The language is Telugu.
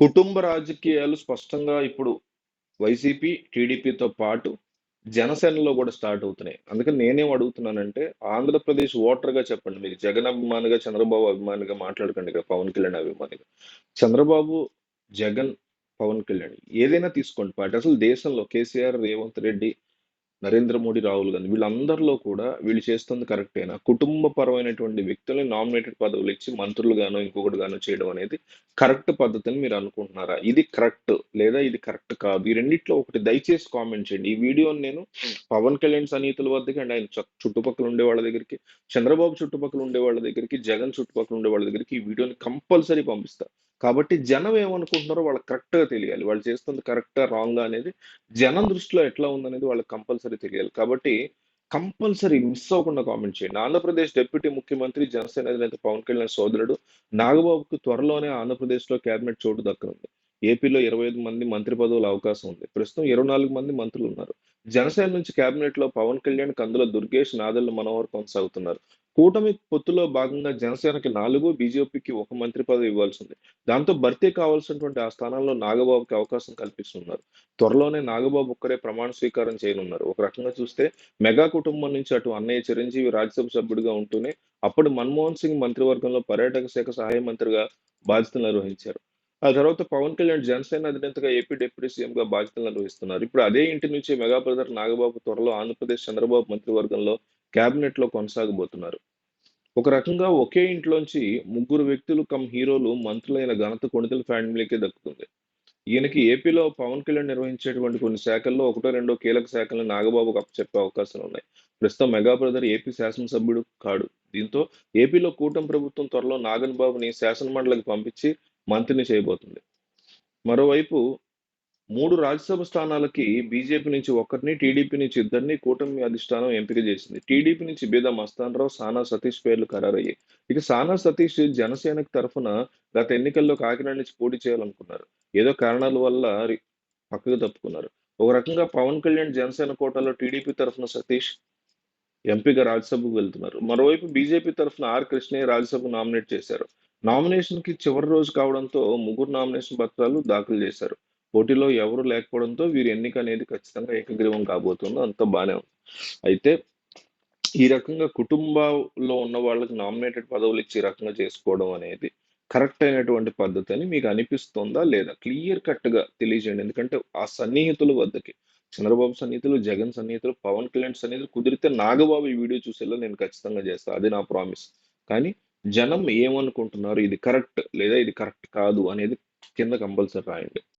కుటుంబ రాజకీయాలు స్పష్టంగా ఇప్పుడు వైసీపీ, టీడీపీతో పాటు జనసేనలో కూడా స్టార్ట్ అవుతున్నాయి. అందుకని నేనేం అడుగుతున్నానంటే, ఆంధ్రప్రదేశ్ ఓటర్‌గా చెప్పండి. మీరు జగన్ అభిమానిగా, చంద్రబాబు అభిమానిగా మాట్లాడకండి ఇక్కడ పవన్ కళ్యాణ్ అభిమానిగా. చంద్రబాబు, జగన్, పవన్ కళ్యాణ్ ఏదైనా తీసుకోండి పార్టీ. అసలు దేశంలో కేసీఆర్, రేవంత్ రెడ్డి, నరేంద్ర మోడీ, రాహుల్ గాంధీ వీళ్ళందరిలో కూడా వీళ్ళు చేస్తుంది కరెక్టేనా? కుటుంబపరమైనటువంటి వ్యక్తుల్ని నామినేటెడ్ పదవులు ఇచ్చి మంత్రులు గాను ఇంకొకటి గాను చేయడం అనేది కరెక్ట్ పద్ధతిని మీరు అనుకుంటున్నారా? ఇది కరెక్ట్ లేదా ఇది కరెక్ట్ కాదు. ఈ రెండిట్లో ఒకటి దయచేసి కామెంట్ చేయండి. ఈ వీడియోని నేను పవన్ కళ్యాణ్ సన్నిహితుల వద్దకి అండ్ ఆయన చుట్టుపక్కల ఉండే వాళ్ళ దగ్గరికి, చంద్రబాబు చుట్టుపక్కల ఉండే వాళ్ళ దగ్గరికి, జగన్ చుట్టుపక్కల ఉండే వాళ్ళ దగ్గరికి ఈ వీడియోని కంపల్సరీ పంపిస్తా. కాబట్టి జనం ఏమనుకుంటున్నారో వాళ్ళకి కరెక్ట్‌గా తెలియాలి. వాళ్ళు చేస్తుంది కరెక్టా? రాంగా? అనేది జనం దృష్టిలో ఎట్లా ఉందనేది వాళ్ళకి కంపల్సరీ తెలియాలి. కాబట్టి కంపల్సరీ మిస్ అవ్వకుండా కామెంట్ చేయండి. ఆంధ్రప్రదేశ్ డిప్యూటీ ముఖ్యమంత్రి, జనసేన అధినేత పవన్ కళ్యాణ్ సోదరుడు నాగబాబుకు త్వరలోనే ఆంధ్రప్రదేశ్‌లో కేబినెట్ చోటు దక్కనుంది. ఏపీలో 25 మంది మంత్రి పదవుల అవకాశం ఉంది. ప్రస్తుతం 24 మంది మంత్రులు ఉన్నారు జనసేన నుంచి కేబినెట్‌లో పవన్ కళ్యాణ్, కందుల దుర్గేష్, నాదెళ్ళ మనోహర్ కొనసాగుతున్నారు. కూటమి పొత్తులో భాగంగా జనసేనకి నాలుగు బీజేపీకి ఒక మంత్రి పదవి ఇవ్వాల్సింది. దాంతో భర్తీ కావాల్సినటువంటి ఆ స్థానాల్లో నాగబాబుకి అవకాశం కల్పిస్తున్నారు. త్వరలోనే నాగబాబు ఒక్కరే ప్రమాణ స్వీకారం చేయనున్నారు. ఒక రకంగా చూస్తే మెగా కుటుంబం నుంచి అటు అన్నయ్య చిరంజీవి రాజ్యసభ సభ్యుడిగా ఉంటూనే అప్పుడు మన్మోహన్ సింగ్ మంత్రివర్గంలో పర్యాటక శాఖ సహాయ మంత్రిగా బాధ్యతలు నిర్వహించారు. ఆ తర్వాత పవన్ కళ్యాణ్ జనసేన అధినేతగా ఏపీ డిప్యూటీ సీఎంగా బాధ్యతలు నిర్వహిస్తున్నారు. ఇప్పుడు అదే ఇంటి నుంచి మెగా బ్రదర్ నాగబాబు త్వరలో ఆంధ్రప్రదేశ్ చంద్రబాబు మంత్రివర్గంలో క్యాబినెట్లో కొనసాగబోతున్నారు. ఒక రకంగా ఒకే ఇంట్లోంచి ముగ్గురు వ్యక్తులు కమ్ హీరోలు మంత్రులైన ఘనత కొణితల ఫ్యామిలీకే దక్కుతుంది. ఈయనకి ఏపీలో పవన్ కళ్యాణ్ నిర్వహించేటువంటి కొన్ని శాఖల్లో ఒకటో, రెండో కీలక శాఖలను నాగబాబుకు అప్పచెప్పే అవకాశాలున్నాయి. ప్రస్తుతం మెగా బ్రదర్ ఏపీ శాసనసభ్యుడు కాడు. దీంతో ఏపీలో కూటమి ప్రభుత్వం త్వరలో నాగన్ బాబుని శాసనమండలికి పంపించి మంత్రిని చేయబోతుంది. మరోవైపు మూడు రాజ్యసభ స్థానాలకి బీజేపీ నుంచి ఒకరిని, టీడీపీ నుంచి ఇద్దరిని కూటమి అధిష్టానం ఎంపిక చేసింది. టీడీపీ నుంచి బీదా మస్తానరావు, సానా సతీష్ పేర్లు ఖరారయ్యాయి. ఇక సానా సతీష్ జనసేనకు తరఫున గత ఎన్నికల్లో కాకినాడ నుంచి పోటీ చేయాలనుకున్నారు. ఏదో కారణాల వల్ల పక్కకు తప్పుకున్నారు. ఒక రకంగా పవన్ కళ్యాణ్ జనసేన కోటాలో టీడీపీ తరఫున సతీష్ ఎంపీగా రాజ్యసభకు వెళ్తున్నారు. మరోవైపు బీజేపీ తరఫున ఆర్ కృష్ణయ్య రాజ్యసభకు నామినేట్ చేశారు. నామినేషన్‌కి చివరి రోజు కావడంతో ముగ్గురు నామినేషన్ పత్రాలు దాఖలు చేశారు. పోటీలో ఎవరు లేకపోవడంతో వీరి ఎన్నిక అనేది ఖచ్చితంగా ఏకగ్రీవం కాబోతుంది. అంత బాగానే ఉంది. అయితే ఈ రకంగా కుటుంబంలో ఉన్న వాళ్ళకి నామినేటెడ్ పదవులు ఇచ్చి రకంగా చేసుకోవడం అనేది కరెక్ట్ అయినటువంటి పద్ధతి అని మీకు అనిపిస్తుందా? లేదా? క్లియర్ కట్‌గా తెలియజేయండి. ఎందుకంటే ఆ సన్నిహితుల వద్దకి చంద్రబాబు సన్నిహితులు, జగన్ సన్నిహితులు, పవన్ కళ్యాణ్ సన్నిహితులు కుదిరితే నాగబాబు ఈ వీడియో చూసేలా నేను ఖచ్చితంగా చేస్తాను అది నా ప్రామిస్. కానీ జనం ఏమనుకుంటున్నారు? ఇది కరెక్ట్ లేదా ఇది కరెక్ట్ కాదు అనేది కింద కంపల్సరీ రాయండి.